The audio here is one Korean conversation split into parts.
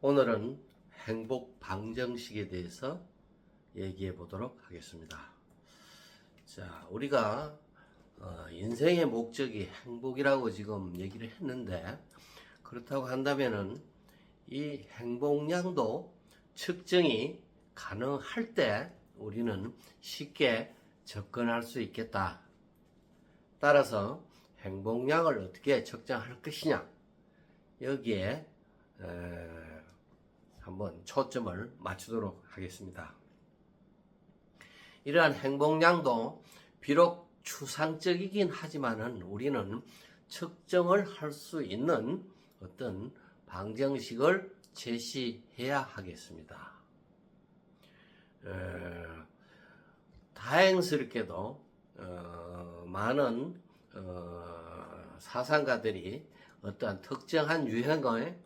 오늘은 행복 방정식에 대해서 얘기해 보도록 하겠습니다. 자, 우리가 어, 인생의 목적이 행복이라고 지금 얘기를 했는데 그렇다고 한다면은 이 행복량도 측정이 가능할 때 우리는 쉽게 접근할 수 있겠다. 따라서 행복량을 어떻게 측정할 것이냐 여기에 에, 한번 초점을 맞추도록 하겠습니다. 이러한 행복량도 비록 추상적이긴 하지만은 우리는 측정을 할 수 있는 어떤 방정식을 제시해야 하겠습니다. 에, 다행스럽게도 어, 많은 어, 사상가들이 어떠한 특정한 유형의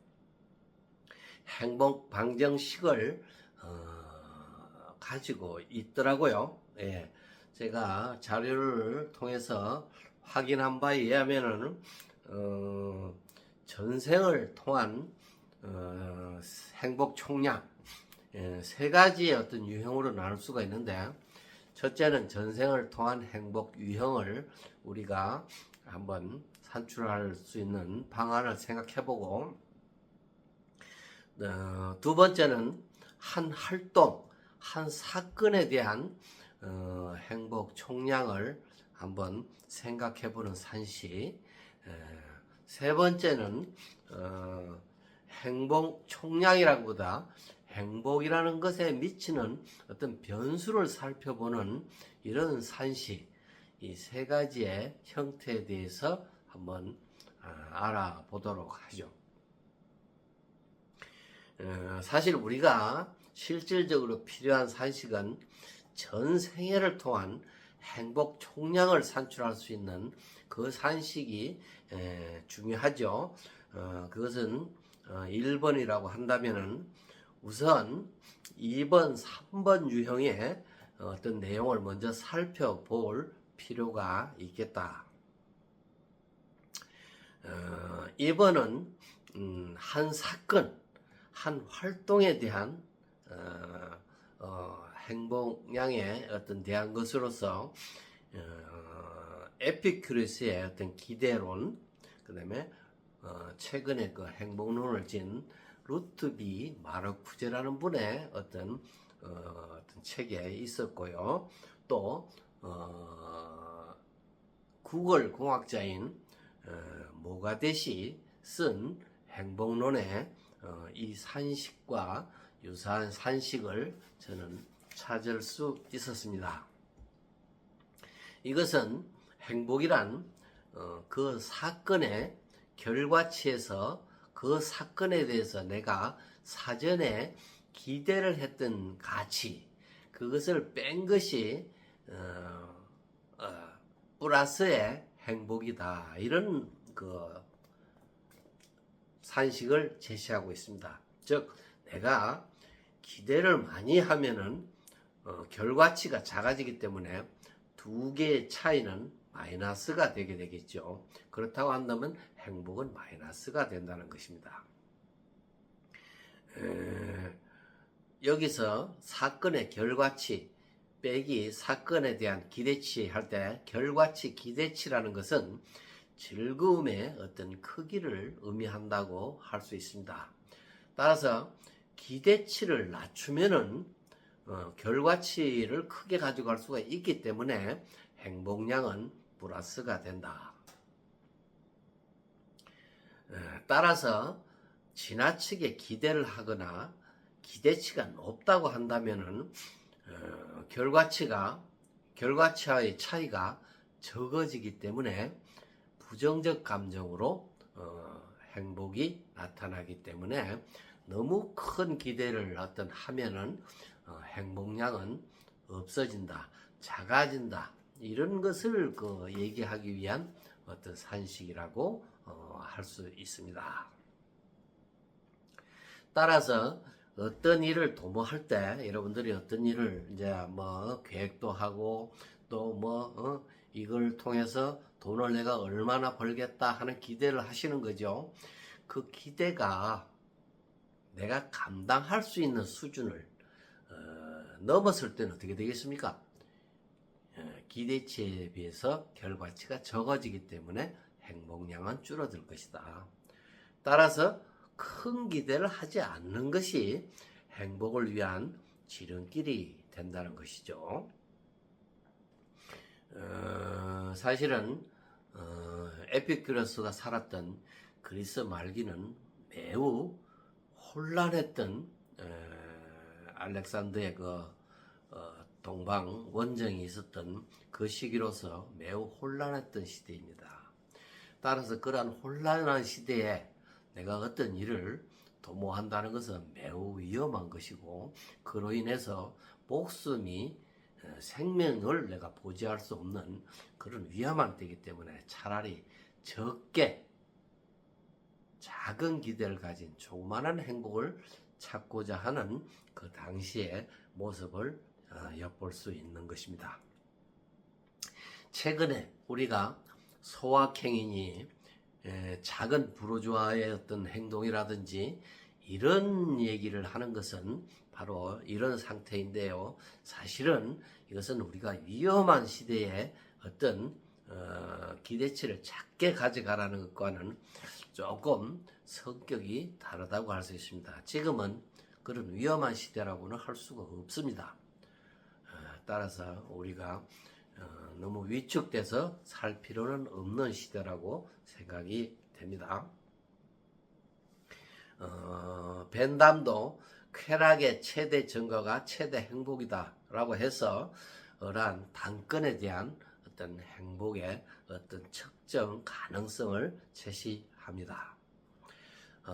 행복 방정식을 어, 가지고 있더라고요. 예, 제가 자료를 통해서 확인한 바에 의하면은 어, 전생을 통한 어, 행복 총량 예, 세 가지의 어떤 유형으로 나눌 수가 있는데 첫째는 전생을 통한 행복 유형을 우리가 한번 산출할 수 있는 방안을 생각해보고 어, 두 번째는 한 활동, 한 사건에 대한 어, 행복 총량을 한번 생각해보는 산시. 에, 세 번째는 어, 행복 총량이라기보다 행복이라는 것에 미치는 어떤 변수를 살펴보는 이런 산시. 이 세 가지의 형태에 대해서 한번 아, 알아보도록 하죠. 어, 사실 우리가 실질적으로 필요한 산식은 전 생애를 통한 행복 총량을 산출할 수 있는 그 산식이 에, 중요하죠. 어, 그것은 어, 1번이라고 한다면은 우선 2번, 3번 유형의 어떤 내용을 먼저 살펴볼 필요가 있겠다. 어, 2번은 음, 한 사건, 한 활동에 대한 어, 어, 행복량에 어떤 대한 것으로서 어, 에피큐리스의 어떤 기대론, 그다음에 어, 최근에 그 행복론을 진 루트비 마르쿠제라는 분의 어떤 어, 어떤 책에 있었고요. 또 어, 구글 공학자인 어, 모가데시 쓴 행복론의 어, 이 산식과 유사한 산식을 저는 찾을 수 있었습니다. 이것은 행복이란 어, 그 사건의 결과치에서 그 사건에 대해서 내가 사전에 기대를 했던 가치 그것을 뺀 것이 어, 어, 플러스의 행복이다 이런 그 산식을 제시하고 있습니다. 즉 내가 기대를 많이 하면은 어, 결과치가 작아지기 때문에 두 개의 차이는 마이너스가 되게 되겠죠. 그렇다고 한다면 행복은 마이너스가 된다는 것입니다. 에, 여기서 사건의 결과치 빼기 사건에 대한 기대치 할 때 결과치 기대치라는 것은 즐거움의 어떤 크기를 의미한다고 할 수 있습니다. 따라서 기대치를 낮추면은 어, 결과치를 크게 가져갈 수가 있기 때문에 행복량은 플러스가 된다. 에, 따라서 지나치게 기대를 하거나 기대치가 높다고 한다면은 어, 결과치가 결과치와의 차이가 적어지기 때문에 부정적 감정으로 어, 행복이 나타나기 때문에 너무 큰 기대를 어떤 하면은 어, 행복량은 없어진다, 작아진다 이런 것을 그 얘기하기 위한 어떤 산식이라고 어, 할 수 있습니다. 따라서 어떤 일을 도모할 때 여러분들이 어떤 일을 이제 뭐 계획도 하고 또뭐 어, 이걸 통해서 돈을 내가 얼마나 벌겠다 하는 기대를 하시는 거죠. 그 기대가 내가 감당할 수 있는 수준을 어, 넘었을 때는 어떻게 되겠습니까? 어, 기대치에 비해서 결과치가 적어지기 때문에 행복량은 줄어들 것이다. 따라서 큰 기대를 하지 않는 것이 행복을 위한 지름길이 된다는 것이죠. 어, 사실은 어, 에피큐러스가 살았던 그리스 말기는 매우 혼란했던 에, 알렉산더의 그 어, 동방 원정이 있었던 그 시기로서 매우 혼란했던 시대입니다. 따라서 그러한 혼란한 시대에 내가 어떤 일을 도모한다는 것은 매우 위험한 것이고 그로 인해서 목숨이 어, 생명을 내가 보지할 수 없는 그런 위험한 때이기 때문에 차라리 적게 작은 기대를 가진 조그마한 행복을 찾고자 하는 그 당시의 모습을 어, 엿볼 수 있는 것입니다. 최근에 우리가 소확행이니 에, 작은 부르주아의 어떤 행동이라든지 이런 얘기를 하는 것은 바로 이런 상태인데요. 사실은 이것은 우리가 위험한 시대에 어떤 어, 기대치를 작게 가져가라는 것과는 조금 성격이 다르다고 할 수 있습니다. 지금은 그런 위험한 시대라고는 할 수가 없습니다. 어, 따라서 우리가 어, 너무 위축돼서 살 필요는 없는 시대라고 생각이 됩니다. 어, 벤담도 쾌락의 최대 증거가 최대 행복이다라고 해서 어란 당권에 대한 어떤 행복의 어떤 측정 가능성을 제시합니다. 어,